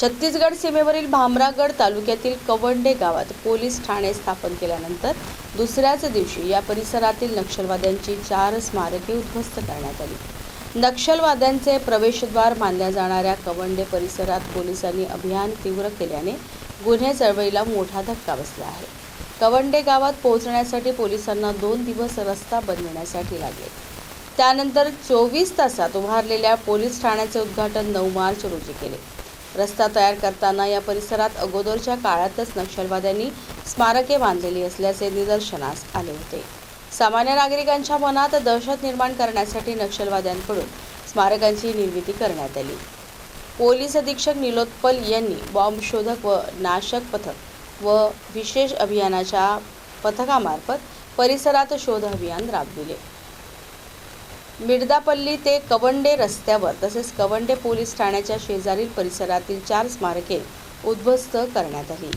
छत्तीसगड सीमेवरील भामरागड तालुक्यातील कवंडे गावात पोलीस ठाणे स्थापन केल्यानंतर दुसऱ्याच दिवशी या परिसरातील नक्षलवाद्यांची चार स्मारके उद्ध्वस्त करण्यात आली. नक्षलवाद्यांचे प्रवेशद्वार मानल्या जाणाऱ्या कवंडे परिसरात पोलिसांनी अभियान तीव्र केल्याने गुन्हे चळवळीला मोठा धक्का बसला आहे. कवंडे गावात पोहोचण्यासाठी पोलिसांना दोन दिवस रस्ता बनविण्यासाठी लागले. त्यानंतर चोवीस तासात उभारलेल्या पोलीस ठाण्याचे उद्घाटन नऊ मार्च रोजी केले. रस्ता तयार करताना या परिसरात अगोदरच्या काळातच नक्षलवाद्यांनी स्मारके बांधलेली असल्याचे निदर्शनास आले होते. सामान्य नागरिकांच्या मनात दहशत निर्माण करण्यासाठी नक्षलवाद्यांकडून स्मारकांची निर्मिती करण्यात आली. पोलीस अधीक्षक निलोत्पल यांनी बॉम्ब शोधक व नाशक पथक व विशेष अभियानाच्या पथकामार्फत परिसरात शोध अभियान राबविले. मिर्दापल्ली ते कवंडे रस्त्यावर तसेच कवंडे पोलीस ठाण्याच्या शेजारील परिसरातील चार स्मारके उद्ध्वस्त करण्यात आली